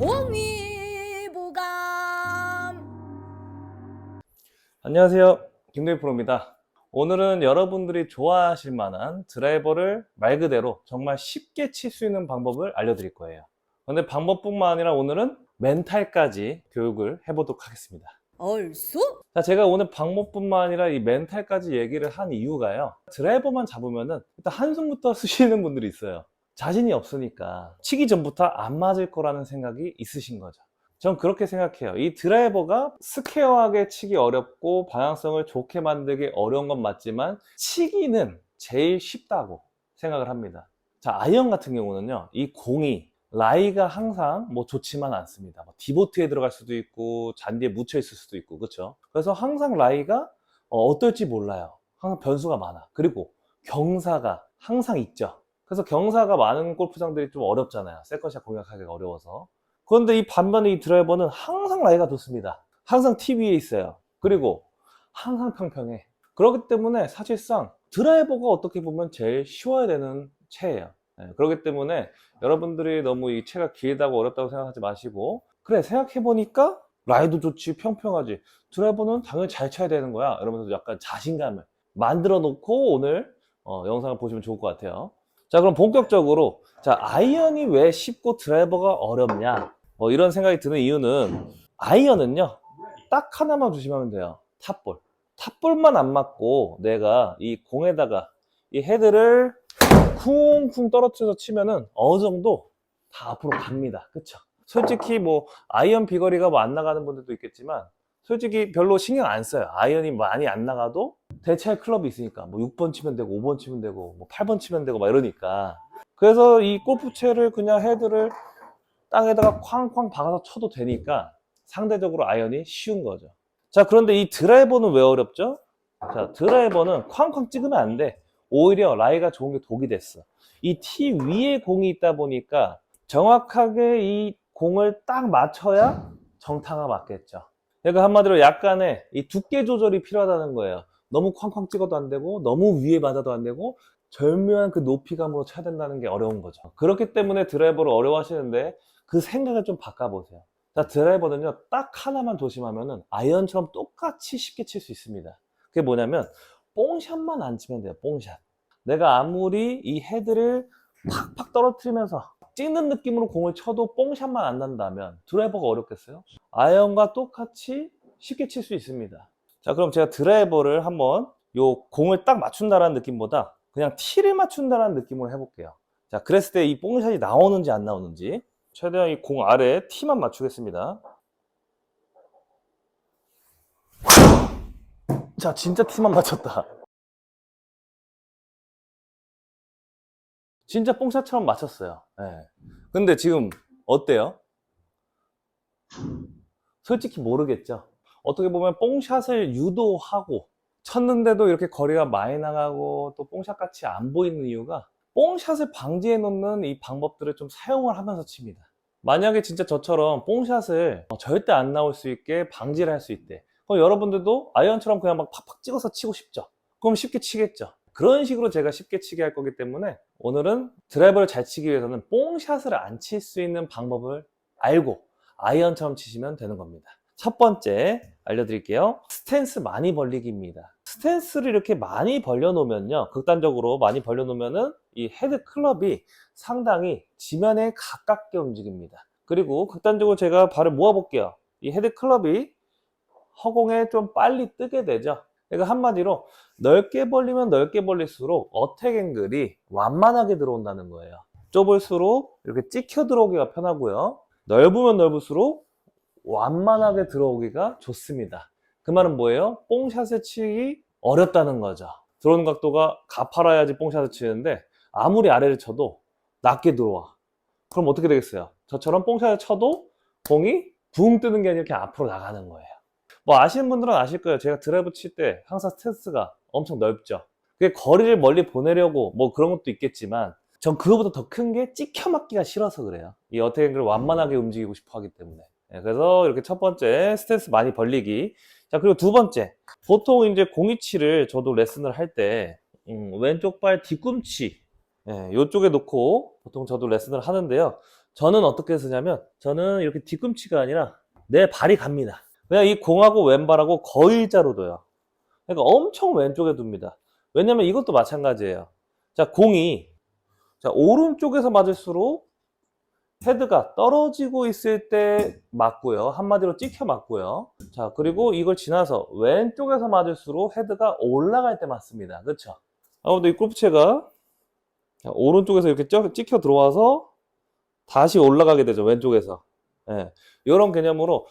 공위부감 안녕하세요. 김도희 프로입니다. 오늘은 여러분들이 좋아하실 만한 드라이버를 말 그대로 정말 쉽게 칠 수 있는 방법을 알려드릴 거예요. 근데 방법뿐만 아니라 오늘은 멘탈까지 교육을 해보도록 하겠습니다. 얼쑤 자, 제가 오늘 방법뿐만 아니라 이 멘탈까지 얘기를 한 이유가요. 드라이버만 잡으면은 일단 한숨부터 쓰시는 분들이 있어요. 자신이 없으니까 치기 전부터 안 맞을 거라는 생각이 있으신 거죠. 전 그렇게 생각해요. 이 드라이버가 스퀘어하게 치기 어렵고 방향성을 좋게 만들기 어려운 건 맞지만 치기는 제일 쉽다고 생각을 합니다. 자, 아이언 같은 경우는요. 이 공이 라이가 항상 뭐 좋지만 않습니다. 뭐 디보트에 들어갈 수도 있고 잔디에 묻혀 있을 수도 있고 그렇죠. 그래서 항상 라이가 어, 어떨지 몰라요. 항상 변수가 많아. 그리고 경사가 항상 있죠. 그래서 경사가 많은 골프장들이 좀 어렵잖아요. 세컨샷 공략하기가 어려워서. 그런데 이 반면에 이 드라이버는 항상 라이가 좋습니다. 항상 T 위에 있어요. 그리고 항상 평평해. 그렇기 때문에 사실상 드라이버가 어떻게 보면 제일 쉬워야 되는 채예요. 네, 그렇기 때문에 여러분들이 너무 이 채가 길다고 어렵다고 생각하지 마시고 그래 생각해보니까 라이도 좋지 평평하지 드라이버는 당연히 잘 쳐야 되는 거야 이러면서 약간 자신감을 만들어 놓고 오늘 어, 영상을 보시면 좋을 것 같아요 자 그럼 본격적으로 자 아이언이 왜 쉽고 드라이버가 어렵냐? 뭐 이런 생각이 드는 이유는 아이언은요 딱 하나만 조심하면 돼요. 탑볼. 탑볼만 안 맞고 내가 이 공에다가 이 헤드를 쿵쿵 떨어뜨려서 치면은 어느 정도 다 앞으로 갑니다. 그쵸? 솔직히 뭐 아이언 비거리가 뭐 안 나가는 분들도 있겠지만 솔직히 별로 신경 안 써요. 아이언이 많이 안 나가도 대체할 클럽이 있으니까 뭐 6번 치면 되고 5번 치면 되고 뭐 8번 치면 되고 막 이러니까. 그래서 이 골프채를 그냥 헤드를 땅에다가 쾅쾅 박아서 쳐도 되니까 상대적으로 아이언이 쉬운 거죠. 자 그런데 이 드라이버는 왜 어렵죠? 자 드라이버는 쾅쾅 찍으면 안 돼. 오히려 라이가 좋은 게 독이 됐어. 이 티 위에 공이 있다 보니까 정확하게 이 공을 딱 맞춰야 정타가 맞겠죠 그러니까 한마디로 약간의 이 두께 조절이 필요하다는 거예요. 너무 쾅쾅 찍어도 안 되고 너무 위에 맞아도 안 되고 절묘한 그 높이감으로 쳐야 된다는 게 어려운 거죠. 그렇기 때문에 드라이버를 어려워하시는데 그 생각을 좀 바꿔보세요. 자 드라이버는요 딱 하나만 조심하면은 아이언처럼 똑같이 쉽게 칠 수 있습니다. 그게 뭐냐면 뽕샷만 안 치면 돼요 뽕샷. 내가 아무리 이 헤드를 팍팍 떨어뜨리면서 찍는 느낌으로 공을 쳐도 뽕샷만 안 난다면 드라이버가 어렵겠어요? 아이언과 똑같이 쉽게 칠 수 있습니다. 자 그럼 제가 드라이버를 한번 요 공을 딱 맞춘다라는 느낌보다 그냥 티를 맞춘다라는 느낌으로 해볼게요. 자 그랬을 때 이 뽕샷이 나오는지 안 나오는지 최대한 이 공 아래 티만 맞추겠습니다. 자 진짜 티만 맞췄다 진짜 뽕샷처럼 맞췄어요. 예. 근데 지금 어때요? 솔직히 모르겠죠. 어떻게 보면 뽕샷을 유도하고 쳤는데도 이렇게 거리가 많이 나가고 또 뽕샷 같이 안 보이는 이유가 뽕샷을 방지해 놓는 이 방법들을 좀 사용을 하면서 칩니다. 만약에 진짜 저처럼 뽕샷을 절대 안 나올 수 있게 방지를 할 수 있대. 그럼 여러분들도 아이언처럼 그냥 막 팍팍 찍어서 치고 싶죠? 그럼 쉽게 치겠죠 그런 식으로 제가 쉽게 치게 할 거기 때문에 오늘은 드라이버를 잘 치기 위해서는 뽕샷을 안 칠 수 있는 방법을 알고 아이언처럼 치시면 되는 겁니다. 첫 번째 알려드릴게요. 스탠스 많이 벌리기입니다. 스탠스를 이렇게 많이 벌려 놓으면요 극단적으로 많이 벌려 놓으면은 이 헤드 클럽이 상당히 지면에 가깝게 움직입니다. 그리고 극단적으로 제가 발을 모아 볼게요. 이 헤드 클럽이 허공에 좀 빨리 뜨게 되죠 그러니까 한마디로 넓게 벌리면 넓게 벌릴수록 어택 앵글이 완만하게 들어온다는 거예요. 좁을수록 이렇게 찍혀 들어오기가 편하고요. 넓으면 넓을수록 완만하게 들어오기가 좋습니다. 그 말은 뭐예요? 뽕샷을 치기 어렵다는 거죠. 들어오는 각도가 가파라야지 뽕샷을 치는데 아무리 아래를 쳐도 낮게 들어와. 그럼 어떻게 되겠어요? 저처럼 뽕샷을 쳐도 공이 붕 뜨는 게 아니라 이렇게 앞으로 나가는 거예요 뭐 아시는 분들은 아실 거예요. 제가 드라이브 칠 때 항상 스탠스가 엄청 넓죠. 그게 거리를 멀리 보내려고 뭐 그런 것도 있겠지만 전 그거보다 더 큰 게 찍혀 맞기가 싫어서 그래요. 이 어택 앵글을 완만하게 움직이고 싶어 하기 때문에. 네, 그래서 이렇게 첫 번째 스탠스 많이 벌리기. 자 그리고 두 번째. 보통 이제 공이치를 저도 레슨을 할 때 음, 왼쪽 발 뒤꿈치 예, 이쪽에 놓고 보통 저도 레슨을 하는데요. 저는 어떻게 쓰냐면 저는 이렇게 뒤꿈치가 아니라 내 발이 갑니다. 그냥 이 공하고 왼발하고 거의 일자로 둬요. 그러니까 엄청 왼쪽에 둡니다. 왜냐면 이것도 마찬가지예요. 자, 공이 자, 오른쪽에서 맞을수록 헤드가 떨어지고 있을 때 맞고요. 한마디로 찍혀 맞고요. 자, 그리고 이걸 지나서 왼쪽에서 맞을수록 헤드가 올라갈 때 맞습니다. 그렇죠? 아무튼 이 골프채가 자, 오른쪽에서 이렇게 쪄- 찍혀 들어와서 다시 올라가게 되죠. 왼쪽에서. 예. 이런 개념으로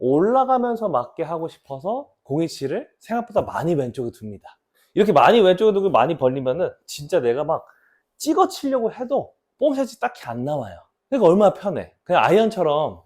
올라가면서 맞게 하고 싶어서 공이치를 생각보다 많이 왼쪽에 둡니다. 이렇게 많이 왼쪽에 두고 많이 벌리면은 진짜 내가 막 찍어 치려고 해도 뽕샷이 딱히 안 나와요. 그러니까 얼마나 편해. 그냥 아이언처럼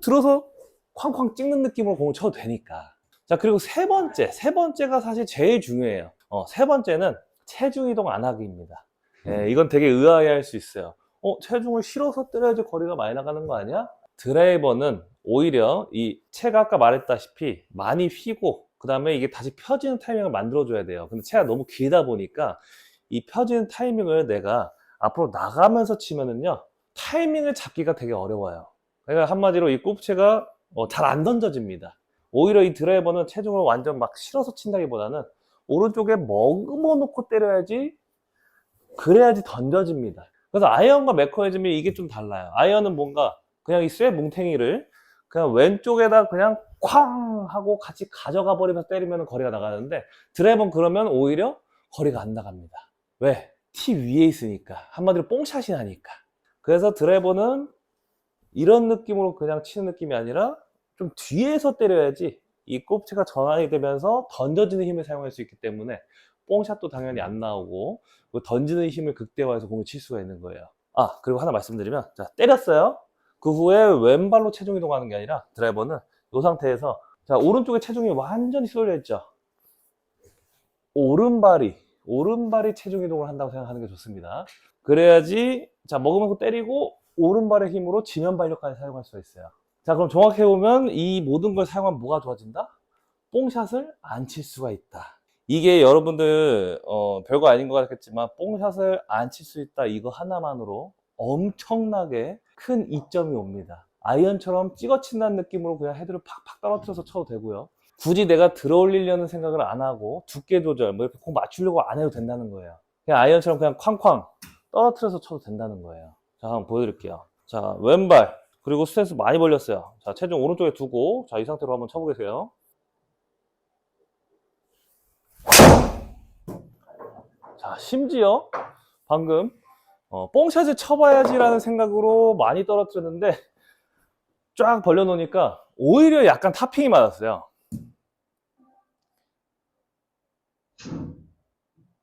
들어서 쾅쾅 찍는 느낌으로 공을 쳐도 되니까. 자, 그리고 세 번째. 세 번째가 사실 제일 중요해요. 어, 세 번째는 체중 이동 안 하기입니다. 예, 이건 되게 의아해 할 수 있어요. 어, 체중을 실어서 때려야지 거리가 많이 나가는 거 아니야? 드라이버는 오히려 이 채가 아까 말했다시피 많이 휘고 그 다음에 이게 다시 펴지는 타이밍을 만들어줘야 돼요. 근데 채가 너무 길다 보니까 이 펴지는 타이밍을 내가 앞으로 나가면서 치면은요 타이밍을 잡기가 되게 어려워요. 그러니까 한마디로 이 골프채가 어, 잘안 던져집니다. 오히려 이 드라이버는 체중을 완전 막 실어서 친다기보다는 오른쪽에 머금어 놓고 때려야지 그래야지 던져집니다. 그래서 아이언과 매커니즘이 이게 좀 달라요. 아이언은 뭔가 그냥 이 쇠 뭉탱이를 그냥 왼쪽에다 그냥 쾅 하고 같이 가져가 버리면서 때리면 거리가 나가는데 드라이버는 그러면 오히려 거리가 안 나갑니다. 왜? 티 위에 있으니까. 한마디로 뽕샷이 나니까. 그래서 드라이버는 이런 느낌으로 그냥 치는 느낌이 아니라 좀 뒤에서 때려야지 이 꼽치가 전환이 되면서 던져지는 힘을 사용할 수 있기 때문에 뽕샷도 당연히 안 나오고 그 던지는 힘을 극대화해서 공을 칠 수가 있는 거예요. 아 그리고 하나 말씀드리면 자 때렸어요. 그 후에 왼발로 체중 이동하는 게 아니라 드라이버는 이 상태에서 자 오른쪽에 체중이 완전히 쏠려 있죠. 오른발이 오른발이 체중 이동을 한다고 생각하는 게 좋습니다. 그래야지 자 먹으면서 때리고 오른발의 힘으로 지면 발력까지 사용할 수가 있어요. 자 그럼 정확히 보면 이 모든 걸 사용하면 뭐가 좋아진다? 뽕샷을 안 칠 수가 있다. 이게 여러분들 어, 별거 아닌 것 같겠지만 뽕샷을 안 칠 수 있다 이거 하나만으로 엄청나게 큰 이점이 옵니다. 아이언처럼 찍어 친다는 느낌으로 그냥 헤드를 팍팍 떨어뜨려서 쳐도 되고요. 굳이 내가 들어 올리려는 생각을 안 하고 두께 조절 뭐 이렇게 공 맞추려고 안 해도 된다는 거예요. 그냥 아이언처럼 그냥 쾅쾅 떨어뜨려서 쳐도 된다는 거예요. 자, 한번 보여드릴게요. 자, 왼발 그리고 스탠스 많이 벌렸어요. 자, 체중 오른쪽에 두고 자, 이 상태로 한번 쳐보겠어요. 자, 심지어 방금 어, 뽕샷을 쳐봐야지라는 생각으로 많이 떨어뜨렸는데 쫙 벌려놓으니까 오히려 약간 타핑이 맞았어요.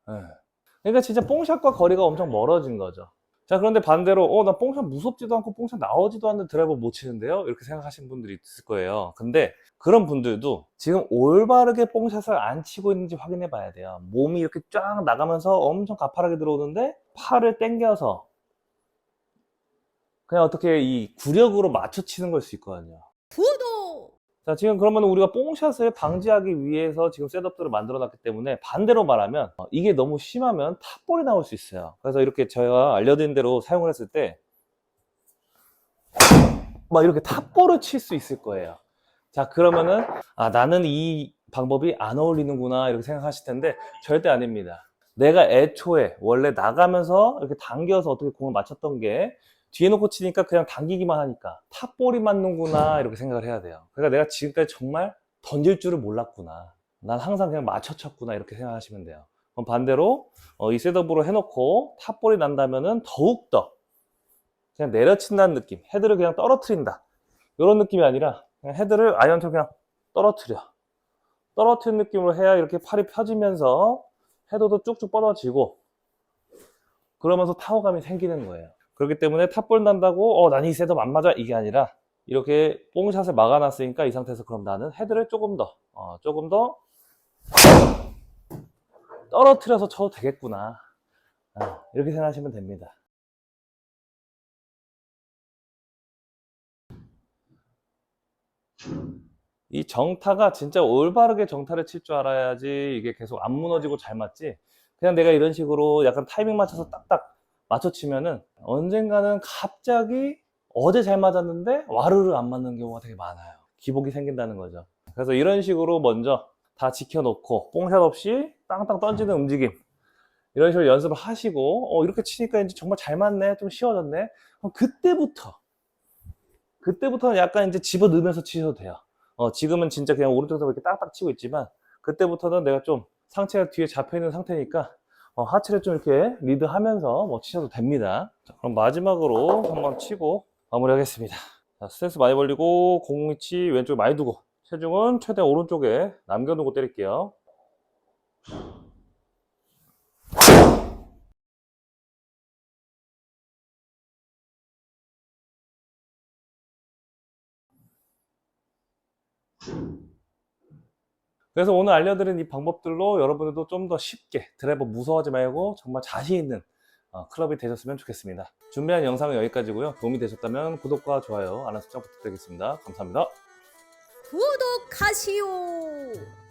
예. 그러니까 진짜 뽕샷과 거리가 엄청 멀어진 거죠. 자, 그런데 반대로, 어, 나 뽕샷 무섭지도 않고 뽕샷 나오지도 않는 드라이버 못 치는데요? 이렇게 생각하시는 분들이 있을 거예요. 근데 그런 분들도 지금 올바르게 뽕샷을 안 치고 있는지 확인해 봐야 돼요. 몸이 이렇게 쫙 나가면서 엄청 가파르게 들어오는데 팔을 당겨서 그냥 어떻게 이 구력으로 맞춰 치는 걸 수 있거든요. 구독! 자, 지금 그러면 우리가 뽕샷을 방지하기 위해서 지금 셋업들을 만들어 놨기 때문에 반대로 말하면 어, 이게 너무 심하면 탑볼이 나올 수 있어요. 그래서 이렇게 제가 알려드린 대로 사용을 했을 때 막 이렇게 탑볼을 칠 수 있을 거예요. 자, 그러면은 아, 나는 이 방법이 안 어울리는구나 이렇게 생각하실 텐데 절대 아닙니다. 내가 애초에 원래 나가면서 이렇게 당겨서 어떻게 공을 맞췄던 게 뒤에 놓고 치니까 그냥 당기기만 하니까 탑볼이 맞는구나 이렇게 생각을 해야 돼요. 그러니까 내가 지금까지 정말 던질 줄을 몰랐구나. 난 항상 그냥 맞춰 쳤구나 이렇게 생각하시면 돼요. 그럼 반대로 어, 이 셋업으로 해놓고 탑볼이 난다면은 더욱더 그냥 내려친다는 느낌, 헤드를 그냥 떨어뜨린다 이런 느낌이 아니라 그냥 헤드를 아이언처럼 그냥 떨어뜨려 떨어뜨린 느낌으로 해야 이렇게 팔이 펴지면서 헤드도 쭉쭉 뻗어지고 그러면서 타워감이 생기는 거예요. 그렇기 때문에 탑볼 난다고 어, 난이 셋업 안 맞아 이게 아니라 이렇게 뽕샷을 막아놨으니까 이 상태에서 그럼 나는 헤드를 조금 더 어, 조금 더 떨어뜨려서 쳐도 되겠구나 아, 이렇게 생각하시면 됩니다. 이 정타가 진짜 올바르게 정타를 칠 줄 알아야지 이게 계속 안 무너지고 잘 맞지. 그냥 내가 이런 식으로 약간 타이밍 맞춰서 딱딱 맞춰 치면은 언젠가는 갑자기 어제 잘 맞았는데 와르르 안 맞는 경우가 되게 많아요. 기복이 생긴다는 거죠. 그래서 이런 식으로 먼저 다 지켜놓고 뽕샷 없이 땅땅 던지는 움직임 이런 식으로 연습을 하시고 어, 이렇게 치니까 이제 정말 잘 맞네 좀 쉬워졌네 그럼 그때부터 그때부터는 약간 이제 집어 넣으면서 치셔도 돼요 어, 지금은 진짜 그냥 오른쪽에서 이렇게 딱딱 치고 있지만 그때부터는 내가 좀 상체가 뒤에 잡혀 있는 상태니까 어, 하체를 좀 이렇게 리드하면서 뭐 치셔도 됩니다. 자, 그럼 마지막으로 한번 치고 마무리하겠습니다. 자, 스탠스 많이 벌리고 공 위치 왼쪽에 많이 두고 체중은 최대한 오른쪽에 남겨두고 때릴게요 그래서 오늘 알려드린 이 방법들로 여러분들도 좀 더 쉽게 드라이버 무서워하지 말고 정말 자신 있는 어, 클럽이 되셨으면 좋겠습니다. 준비한 영상은 여기까지고요. 도움이 되셨다면 구독과 좋아요, 알람 설정 부탁드리겠습니다. 감사합니다. 구독하시오.